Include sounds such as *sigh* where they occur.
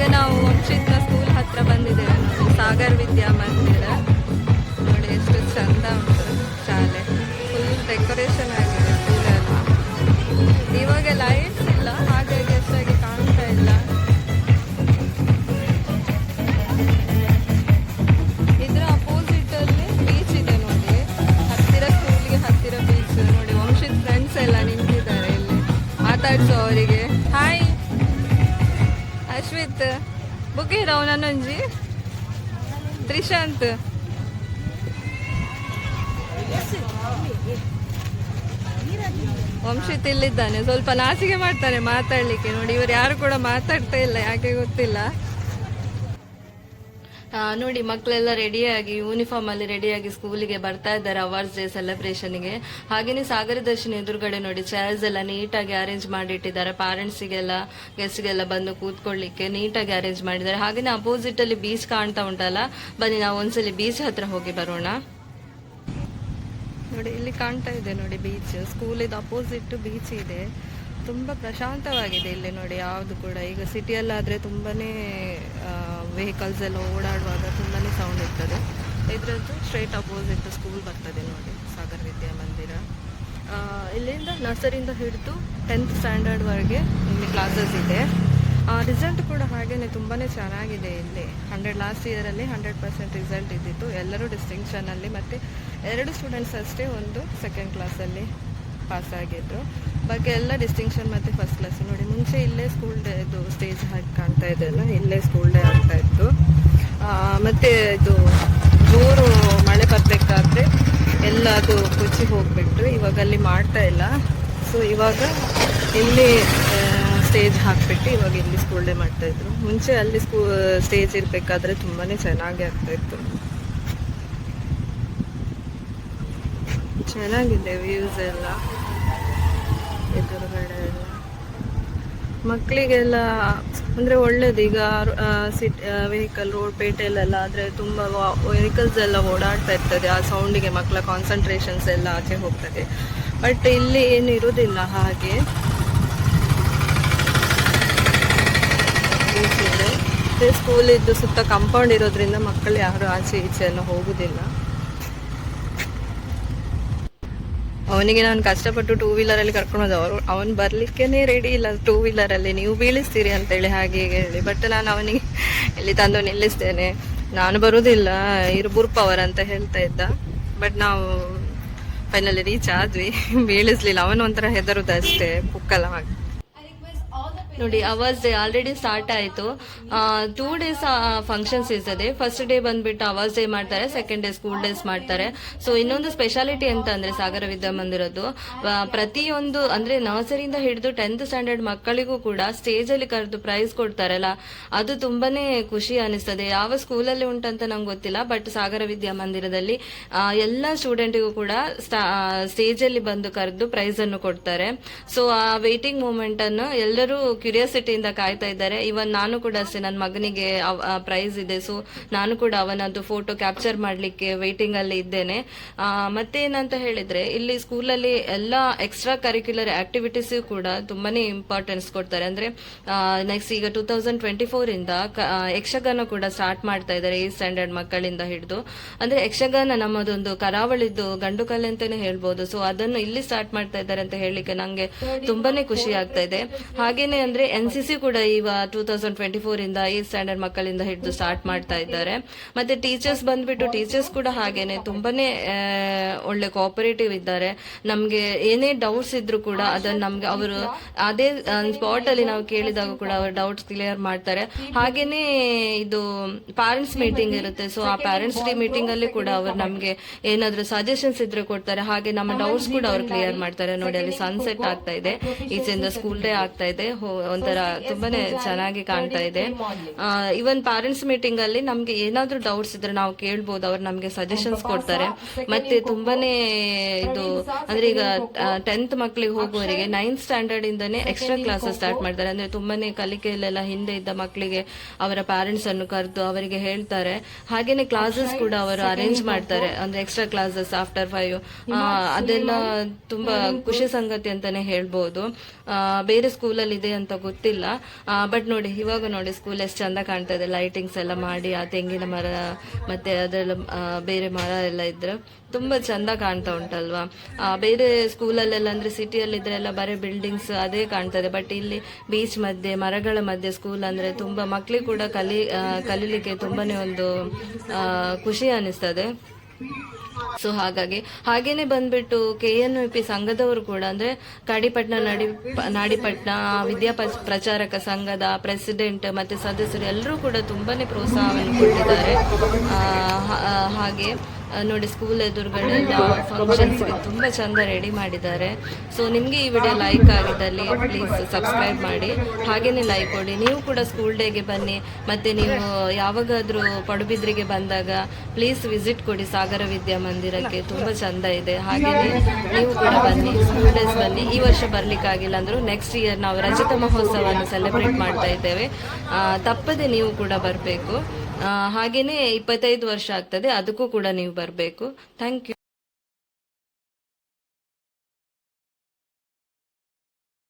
ಈಗ ನಾವು ವಂಶಿತ್ನ ಸ್ಕೂಲ್ ಹತ್ರ ಬಂದಿದ್ದೇವೆ. ನೋಡಿ ಸಾಗರ್ ವಿದ್ಯಾ ಮಂದಿರ ನೋಡಿ ಎಷ್ಟು ಚಂದ ಉಂಟು ಶಾಲೆ. ಫುಲ್ ಡೆಕೋರೇಷನ್ ಆಗಿದೆ ಸ್ಕೂಲೆಲ್ಲ ಇವಾಗ ಲೈಟ್ಸ್ ಇಲ್ಲ, ಹಾಗಾಗಿ ಅಷ್ಟಾಗಿ ಕಾಣ್ತಾ ಇಲ್ಲ. ಇದ್ರ ಅಪೋಸಿಟ್ ಅಲ್ಲಿ ಬೀಚ್ ಇದೆ ನೋಡಿ. ಹತ್ತಿರ ಸ್ಕೂಲ್ಗೆ ಹತ್ತಿರ ಬೀಚ್ ನೋಡಿ ವಂಶಿತ್ ಫ್ರೆಂಡ್ಸ್ ಎಲ್ಲ ನಿಂತಿದ್ದಾರೆ ಇಲ್ಲಿ. ಮಾತಾಡ್ಸೋ ಅವರಿಗೆ. ಅಶ್ವಿತ್ ಬುಕ್ ಇದಾವ ನನ್ನೊಂಜಿ. ತ್ರಿಶಾಂತ್. ವಂಶಿತ್ ಇಲ್ಲಿದ್ದಾನೆ ಸ್ವಲ್ಪ ನಾಸಿಗೆ ಮಾಡ್ತಾನೆ ಮಾತಾಡ್ಲಿಕ್ಕೆ. ನೋಡಿ, ಇವರು ಯಾರು ಕೂಡ ಮಾತಾಡ್ತಾ ಇಲ್ಲ, ಯಾಕೆ ಗೊತ್ತಿಲ್ಲ. ನೋಡಿ ಮಕ್ಕಳೆಲ್ಲ ರೆಡಿಯಾಗಿ ಯೂನಿಫಾರ್ಮ್ ಅಲ್ಲಿ ರೆಡಿಯಾಗಿ ಸ್ಕೂಲಿಗೆ ಬರ್ತಾ ಇದ್ದಾರೆ ಅವಾರ್ಡ್ಸ್ ಡೇ ಸೆಲೆಬ್ರೇಷನ್ಗೆ ಹಾಗೇನೆ ಸಾಗರ ದರ್ಶನ ಎದುರುಗಡೆ ನೋಡಿ ಚೇರ್ಸ್ ಎಲ್ಲ ನೀಟಾಗಿ ಅರೇಂಜ್ ಮಾಡಿಟ್ಟಿದ್ದಾರೆ. ಪ್ಯಾರೆಂಟ್ಸಿಗೆಲ್ಲ ಗೆಸ್ಟ್ಗೆಲ್ಲ ಬಂದು ಕೂತ್ಕೊಳ್ಳಿಕ್ಕೆ ನೀಟಾಗಿ ಅರೇಂಜ್ ಮಾಡಿದ್ದಾರೆ. ಹಾಗೇನೆ ಅಪೋಸಿಟ್ ಅಲ್ಲಿ ಬೀಚ್ ಕಾಣ್ತಾ ಉಂಟಲ್ಲ? ಬನ್ನಿ, ನಾವು ಒಂದ್ಸಲಿ ಬೀಚ್ ಹತ್ರ ಹೋಗಿ ಬರೋಣ. ನೋಡಿ, ಇಲ್ಲಿ ಕಾಣ್ತಾ ಇದೆ ನೋಡಿ ಬೀಚ್ ಸ್ಕೂಲ್ ಇದು ಅಪೋಸಿಟ್ ಬೀಚ್ ಇದೆ. ತುಂಬ ಪ್ರಶಾಂತವಾಗಿದೆ ಇಲ್ಲಿ ನೋಡಿ, ಯಾವುದು ಕೂಡ. ಈಗ ಸಿಟಿಯಲ್ಲಾದರೆ ತುಂಬಾನೇ ವೆಹಿಕಲ್ಸ್ ಎಲ್ಲ ಓಡಾಡುವಾಗ ತುಂಬಾ ಸೌಂಡ್ ಇರ್ತದೆ. ಇದರದ್ದು ಸ್ಟ್ರೈಟ್ ಅಪೋಸಿಟ್ ಸ್ಕೂಲ್ ಬರ್ತದೆ ನೋಡಿ, ಸಾಗರ್ ವಿದ್ಯಾ ಮಂದಿರ. ಇಲ್ಲಿಂದ ನರ್ಸರಿಯಿಂದ ಹಿಡಿದು ಟೆಂತ್ ಸ್ಟ್ಯಾಂಡರ್ಡ್ವರೆಗೆ ಇಲ್ಲಿ ಕ್ಲಾಸಸ್ ಇದೆ. ರಿಸಲ್ಟ್ ಕೂಡ ಹಾಗೇ ತುಂಬಾ ಚೆನ್ನಾಗಿದೆ ಇಲ್ಲಿ. ಹಂಡ್ರೆಡ್ ಲಾಸ್ಟ್ ಇಯರಲ್ಲಿ ಹಂಡ್ರೆಡ್ ಪರ್ಸೆಂಟ್ ರಿಸಲ್ಟ್ ಇದ್ದಿತ್ತು. ಎಲ್ಲರೂ ಡಿಸ್ಟಿಂಕ್ಷನಲ್ಲಿ ಮತ್ತು ಎರಡು ಸ್ಟೂಡೆಂಟ್ಸ್ ಅಷ್ಟೇ ಒಂದು ಸೆಕೆಂಡ್ ಕ್ಲಾಸಲ್ಲಿ ಪಾಸ್ ಆಗಿದ್ರು ಬಾಕಿ ಎಲ್ಲ ಡಿಸ್ಟಿಂಕ್ಷನ್ ಮತ್ತು ಫಸ್ಟ್ ಕ್ಲಾಸ್ ನೋಡಿ, ಮುಂಚೆ ಇಲ್ಲೇ ಸ್ಕೂಲ್ ಡೇ ಇದು ಸ್ಟೇಜ್ ಹಾಕಿ ಕಾಣ್ತಾ ಇದೆಯಲ್ಲ ಇಲ್ಲೇ ಸ್ಕೂಲ್ ಡೇ ಮತ್ತೆ ಇದು ಜೋರು ಮಳೆ ಬರಬೇಕಾದ್ರೆ ಎಲ್ಲ ಅದು ಕೊಚ್ಚಿ ಹೋಗ್ಬಿಟ್ಟು ಇವಾಗ ಅಲ್ಲಿ ಮಾಡ್ತಾ ಇಲ್ಲ. ಸೊ ಇವಾಗ ಇಲ್ಲಿ ಸ್ಟೇಜ್ ಹಾಕ್ಬಿಟ್ಟು ಇವಾಗ ಇಲ್ಲಿ ಸ್ಕೂಲ್ ಡೇ ಮಾಡ್ತಾ ಇದ್ರು. ಮುಂಚೆ ಅಲ್ಲಿ ಸ್ಕೂ ಸ್ಟೇಜ್ ಇರಬೇಕಾದ್ರೆ ತುಂಬಾನೇ ಚೆನ್ನಾಗಿ ಆಗ್ತಾ ಇತ್ತು. ಚೆನ್ನಾಗಿದೆ ವ್ಯೂಸ್ ಎಲ್ಲ. ಎದುರುಗಡೆ ಎಲ್ಲ. ಮಕ್ಕಳಿಗೆಲ್ಲ ಅಂದ್ರೆ ಒಳ್ಳೇದು. ಈಗ ಸಿಟ್ ವೆಹಿಕಲ್ ರೋಡ್ ಪೇಟೆಯಲ್ಲೆಲ್ಲ ಆದ್ರೆ ತುಂಬಾ ವೆಹಿಕಲ್ಸ್ ಎಲ್ಲ ಓಡಾಡ್ತಾ ಇರ್ತದೆ. ಆ ಸೌಂಡಿಗೆ ಮಕ್ಕಳ ಕಾನ್ಸಂಟ್ರೇಷನ್ಸ್ ಎಲ್ಲ ಆಚೆ ಹೋಗ್ತದೆ. ಬಟ್ ಇಲ್ಲಿ ಏನು ಇರೋದಿಲ್ಲ ಹಾಗೆ. ಸ್ಕೂಲ್ ಇದ್ದು ಸುತ್ತ ಕಾಂಪೌಂಡ್ ಇರೋದ್ರಿಂದ ಮಕ್ಕಳು ಯಾರು ಆಚೆ ಈಚೆ ಎಲ್ಲ ಹೋಗುದಿಲ್ಲ. ಅವನಿಗೆ ನಾನು ಕಷ್ಟಪಟ್ಟು ಟೂ ವೀಲರ್ ಅಲ್ಲಿ ಕರ್ಕೊಂಡು ಹೋದ. ಅವರು ಅವನು ಬರ್ಲಿಕ್ಕೆ ರೆಡಿ ಇಲ್ಲ ಟೂ ವೀಲರ್ ಅಲ್ಲಿ. ನೀವು ಬೀಳಿಸ್ತೀರಿ ಅಂತೇಳಿ ಹಾಗೆ ಹೇಳಿ. ಬಟ್ ನಾನು ಅವನಿಗೆ ಇಲ್ಲಿ ತಂದು ನಿಲ್ಲಿಸ್ತೇನೆ. ನಾನು ಬರುವುದಿಲ್ಲ ಇರು ಪವರ್ ಅಂತ ಹೇಳ್ತಾ ಇದ್ದ. ಬಟ್ ನಾವು ಫೈನಲಿ ರೀಚ್ ಆದ್ವಿ. *laughs* ಬೀಳಿಸ್ಲಿಲ್ಲ. ಅವನು ಒಂಥರ ಹೆದರುದು ಅಷ್ಟೇ. ಪುಕ್ಕಲ್ಲ ಹಾಗೆ ನೋಡಿ ಅವರ್ಸ್ ಡೇ ಆಲ್ರೆಡಿ ಸ್ಟಾರ್ಟ್ ಆಯಿತು. ಟೂ ಡೇಸ್ ಫಂಕ್ಷನ್ಸ್ ಇರ್ತದೆ ಫಸ್ಟ್ ಡೇ ಬಂದ್ಬಿಟ್ಟು ಅವರ್ಸ್ ಡೇ ಮಾಡ್ತಾರೆ ಸೆಕೆಂಡ್ ಡೇ ಸ್ಕೂಲ್ ಡೇಸ್ ಮಾಡ್ತಾರೆ. ಸೊ ಇನ್ನೊಂದು ಸ್ಪೆಷಾಲಿಟಿ ಅಂತ ಅಂದರೆ ಸಾಗರ ವಿದ್ಯಾಮಂದಿರದ್ದು. ಪ್ರತಿಯೊಂದು, ಅಂದ್ರೆ ನರ್ಸರಿಯಿಂದ ಹಿಡಿದು ಟೆಂತ್ ಸ್ಟ್ಯಾಂಡರ್ಡ್ ಮಕ್ಕಳಿಗೂ ಕೂಡ ಸ್ಟೇಜ್ ಅಲ್ಲಿ ಕರೆದು ಪ್ರೈಸ್ ಕೊಡ್ತಾರಲ್ಲ, ಅದು ತುಂಬಾನೇ ಖುಷಿ ಅನಿಸ್ತದೆ. ಯಾವ ಸ್ಕೂಲಲ್ಲಿ ಉಂಟಂತ ನಂಗೆ ಗೊತ್ತಿಲ್ಲ ಬಟ್ ಸಾಗರ ವಿದ್ಯಾಮಂದಿರದಲ್ಲಿ ಎಲ್ಲ ಸ್ಟೂಡೆಂಟಿಗೂ ಕೂಡ ಸ್ಟೇಜ್ ಅಲ್ಲಿ ಬಂದು ಕರೆದು ಪ್ರೈಸ್ ಅನ್ನು ಕೊಡ್ತಾರೆ. ಸೊ ಆ ವೇಟಿಂಗ್ ಮೂಮೆಂಟನ್ನು ಎಲ್ಲರೂ ಕ್ಯೂರಿಯಾಸಿಟಿಯಿಂದ ಕಾಯ್ತಾ ಇದ್ದಾರೆ. ಇವನ್ ನಾನು ಕೂಡ ಅಷ್ಟೇ ನನ್ನ ಮಗನಿಗೆ ಪ್ರೈಸ್ ಇದೆ. ಸೊ ನಾನು ಕೂಡ ಅವನದ್ದು ಫೋಟೋ ಕ್ಯಾಪ್ಚರ್ ಮಾಡ್ಲಿಕ್ಕೆ ವೇಟಿಂಗ್ ಅಲ್ಲಿ ಇದ್ದೇನೆ. ಮತ್ತೆ ಮತ್ತೇನಂತ ಹೇಳಿದ್ರೆ ಇಲ್ಲಿ ಸ್ಕೂಲಲ್ಲಿ ಎಲ್ಲ ಎಕ್ಸ್ಟ್ರಾ ಕರಿಕ್ಯುಲರ್ ಆಕ್ಟಿವಿಟೀಸ್ ಕೂಡ ತುಂಬಾನೇ ಇಂಪಾರ್ಟೆನ್ಸ್ ಕೊಡ್ತಾರೆ. ಅಂದ್ರೆ ನೆಕ್ಸ್ಟ್ ಈಗ ಟೂ ತೌಸಂಡ್ ಟ್ವೆಂಟಿ ಫೋರ್ ಇಂದ ಯಕ್ಷಗಾನ ಕೂಡ ಸ್ಟಾರ್ಟ್ ಮಾಡ್ತಾ ಇದ್ದಾರೆ ಈ ಸ್ಟ್ಯಾಂಡರ್ಡ್ ಮಕ್ಕಳಿಂದ ಹಿಡಿದು. ಅಂದ್ರೆ ಯಕ್ಷಗಾನ ನಮ್ಮದೊಂದು ಕರಾವಳಿದ್ದು ಗಂಡು ಕಲೆ ಅಂತಾನೆ ಹೇಳ್ಬೋದು. ಸೊ ಅದನ್ನು ಇಲ್ಲಿ ಸ್ಟಾರ್ಟ್ ಮಾಡ್ತಾ ಇದ್ದಾರೆ ಅಂತ ಹೇಳಲಿಕ್ಕೆ ನಂಗೆ ತುಂಬಾನೇ ಖುಷಿ ಆಗ್ತಾ ಇದೆ. ಹಾಗೇನೆ ಅಂದ್ರೆ ಎನ್ ಸಿ ಸಿ ಕೂಡ ಈಗ ಟೂ ತೌಸಂಡ್ ಟ್ವೆಂಟಿ ಫೋರ್ ಇಂದ ಈ ಸ್ಟ್ಯಾಂಡರ್ಡ್ ಮಕ್ಕಳಿಂದ ಹಿಡಿದು ಸ್ಟಾರ್ಟ್ ಮಾಡ್ತಾ ಇದ್ದಾರೆ. ಮತ್ತೆ ಟೀಚರ್ಸ್ ಬಂದ್ಬಿಟ್ಟು ಟೀಚರ್ಸ್ ಕೂಡ ಹಾಗೇನೆ ತುಂಬಾನೇ ಒಳ್ಳೆ ಕೋಆಪರೇಟಿವ್ ಇದ್ದಾರೆ. ನಮ್ಗೆ ಏನೇ ಡೌಟ್ಸ್ ಇದ್ರು ಕೂಡ ಅದನ್ನ ನಮ್ಗೆ ಅವರು ಅದೇ ಸ್ಪಾಟ್ ಅಲ್ಲಿ ನಾವು ಕೇಳಿದಾಗ ಕೂಡ ಅವರು ಡೌಟ್ಸ್ ಕ್ಲಿಯರ್ ಮಾಡ್ತಾರೆ. ಹಾಗೇನೆ ಇದು ಪ್ಯಾರೆಂಟ್ಸ್ ಮೀಟಿಂಗ್ ಇರುತ್ತೆ. ಸೊ ಆ ಪ್ಯಾರೆಂಟ್ಸ್ ಡೇ ಮೀಟಿಂಗ್ ಅಲ್ಲಿ ಕೂಡ ಅವರು ನಮ್ಗೆ ಏನಾದ್ರು ಸಜೆಷನ್ಸ್ ಇದ್ರೆ ಕೊಡ್ತಾರೆ. ಹಾಗೆ ನಮ್ಮ ಡೌಟ್ಸ್ ಕೂಡ ಅವ್ರು ಕ್ಲಿಯರ್ ಮಾಡ್ತಾರೆ. ನೋಡಿ, ಅಲ್ಲಿ ಸನ್ಸೆಟ್ ಆಗ್ತಾ ಇದೆ. ಈಚೆಯಿಂದ ಸ್ಕೂಲ್ ಡೇ ಆಗ್ತಾ ಇದೆ. ಒಂಥರ ತುಂಬಾನೇ ಚೆನ್ನಾಗಿ ಕಾಣ್ತಾ ಇದೆ. ಇವನ್ ಪೇರೆಂಟ್ಸ್ ಮೀಟಿಂಗ್ ಅಲ್ಲಿ ನಮ್ಗೆ ಏನಾದ್ರೂ ಡೌಟ್ಸ್ ಇದ್ರೆ ನಾವು ಕೇಳ್ಬೋದು ಅವ್ರು ನಮ್ಗೆ ಸಜೆಷನ್ಸ್ ಕೊಡ್ತಾರೆ. ಮತ್ತೆ ತುಂಬಾನೇ ಇದು ಅಂದ್ರೆ ಈಗ ಟೆಂತ್ ಮಕ್ಳಿಗೆ ಹೋಗುವವರಿಗೆ ನೈನ್ತ್ ಸ್ಟ್ಯಾಂಡರ್ಡ್ ಇಂದನೇ ಎಕ್ಸ್ಟ್ರಾ ಕ್ಲಾಸಸ್ ಸ್ಟಾರ್ಟ್ ಮಾಡ್ತಾರೆ. ಅಂದ್ರೆ ತುಂಬಾನೇ ಕಲಿಕೆಯಲ್ಲೆಲ್ಲ ಹಿಂದೆ ಇದ್ದ ಮಕ್ಕಳಿಗೆ ಅವರ ಪೇರೆಂಟ್ಸ್ ಅನ್ನು ಕರೆದು ಅವರಿಗೆ ಹೇಳ್ತಾರೆ. ಹಾಗೇನೆ ಕ್ಲಾಸಸ್ ಕೂಡ ಅವರು ಅರೇಂಜ್ ಮಾಡ್ತಾರೆ. ಅಂದ್ರೆ ಎಕ್ಸ್ಟ್ರಾ ಕ್ಲಾಸಸ್ ಆಫ್ಟರ್ ಫೈವ್ ಅದೆಲ್ಲ ತುಂಬಾ ಖುಷಿ ಸಂಗತಿ ಅಂತಾನೆ ಹೇಳ್ಬೋದು. ಬೇರೆ ಸ್ಕೂಲಲ್ಲಿ ಇದೆ ಅಂತ ಅಂತ ಗೊತ್ತಿಲ್ಲ. ಬಟ್ ನೋಡಿ, ಇವಾಗ ನೋಡಿ ಸ್ಕೂಲ್ ಎಷ್ಟು ಚಂದ ಕಾಣ್ತಾ ಇದೆ. ಲೈಟಿಂಗ್ಸ್ ಎಲ್ಲ ಮಾಡಿ, ಆ ತೆಂಗಿನ ಮರ, ಮತ್ತೆ ಅದೆಲ್ಲ ಬೇರೆ ಮರ ಎಲ್ಲ ಇದ್ರೆ ತುಂಬ ಚಂದ ಕಾಣ್ತಾ ಉಂಟಲ್ವಾ? ಬೇರೆ ಸ್ಕೂಲಲ್ಲೆಲ್ಲ ಅಂದ್ರೆ ಸಿಟಿಯಲ್ಲಿ ಇದ್ರೆಲ್ಲ ಬರೀ ಬಿಲ್ಡಿಂಗ್ಸ್ ಅದೇ ಕಾಣ್ತದೆ ಬಟ್ ಇಲ್ಲಿ ಬೀಚ್ ಮಧ್ಯೆ, ಮರಗಳ ಮಧ್ಯೆ ಸ್ಕೂಲ್ ಅಂದ್ರೆ ತುಂಬಾ ಮಕ್ಕಳಿಗೆ ಕೂಡ ಕಲಿ ಕಲೀಲಿಕ್ಕೆ ತುಂಬಾನೇ ಒಂದು ಖುಷಿ ಅನಿಸ್ತದೆ. ಸೊ ಹಾಗಾಗಿ, ಹಾಗೇನೆ ಬಂದ್ಬಿಟ್ಟು ಕೆ ಎನ್ ಯು ಪಿ ಸಂಘದವರು ಕೂಡ, ಅಂದ್ರೆ ಕಾಡಿಪಟ್ನ ನಡಿ ನಾಡಿಪಟ್ನ ವಿದ್ಯಾ ಪ್ರಚಾರಕ ಸಂಘದ ಪ್ರೆಸಿಡೆಂಟ್ ಮತ್ತೆ ಸದಸ್ಯರು ಎಲ್ಲರೂ ಕೂಡ ತುಂಬಾನೇ ಪ್ರೋತ್ಸಾಹವನ್ನು ಕೊಟ್ಟಿದ್ದಾರೆ. ಹಾಗೆ. ನೋಡಿ ಸ್ಕೂಲ್ ಎದುರುಗಡೆ ಫಂಕ್ಷನ್ಸ್ಗೆ ತುಂಬ ಚೆಂದ ರೆಡಿ ಮಾಡಿದ್ದಾರೆ. ಸೊ ನಿಮಗೆ ಈ ವಿಡಿಯೋ ಲೈಕ್ ಆಗಿದ್ದಲ್ಲಿ ಪ್ಲೀಸ್ ಸಬ್ಸ್ಕ್ರೈಬ್ ಮಾಡಿ. ಹಾಗೇನೆ ಲೈಕ್ ಕೊಡಿ. ನೀವು ಕೂಡ ಸ್ಕೂಲ್ ಡೇಗೆ ಬನ್ನಿ. ಮತ್ತು ನೀವು ಯಾವಾಗಾದರೂ ಪಡುಬಿದ್ರಿಗೆ ಬಂದಾಗ ಪ್ಲೀಸ್ ವಿಸಿಟ್ ಕೊಡಿ ಸಾಗರ ವಿದ್ಯಾ ಮಂದಿರಕ್ಕೆ. ತುಂಬ ಚೆಂದ ಇದೆ. ಹಾಗೆಯೇ ನೀವು ಕೂಡ ಬನ್ನಿ. ಸ್ಕೂಲ್ ಡೇಸ್ ಬನ್ನಿ. ಈ ವರ್ಷ ಬರಲಿಕ್ಕಾಗಿಲ್ಲ ಅಂದರೂ ನೆಕ್ಸ್ಟ್ ಇಯರ್ ನಾವು ರಜತ ಮಹೋತ್ಸವವನ್ನು ಸೆಲೆಬ್ರೇಟ್ ಮಾಡ್ತಾ ಇದ್ದೇವೆ. ತಪ್ಪದೆ ನೀವು ಕೂಡ ಬರಬೇಕು. ಹಾಗೇನೆ ಇಪ್ಪತ್ತೈದು ವರ್ಷ ಆಗ್ತದೆ ಅದಕ್ಕೂ ಕೂಡ ನೀವು ಬರಬೇಕು. Thank you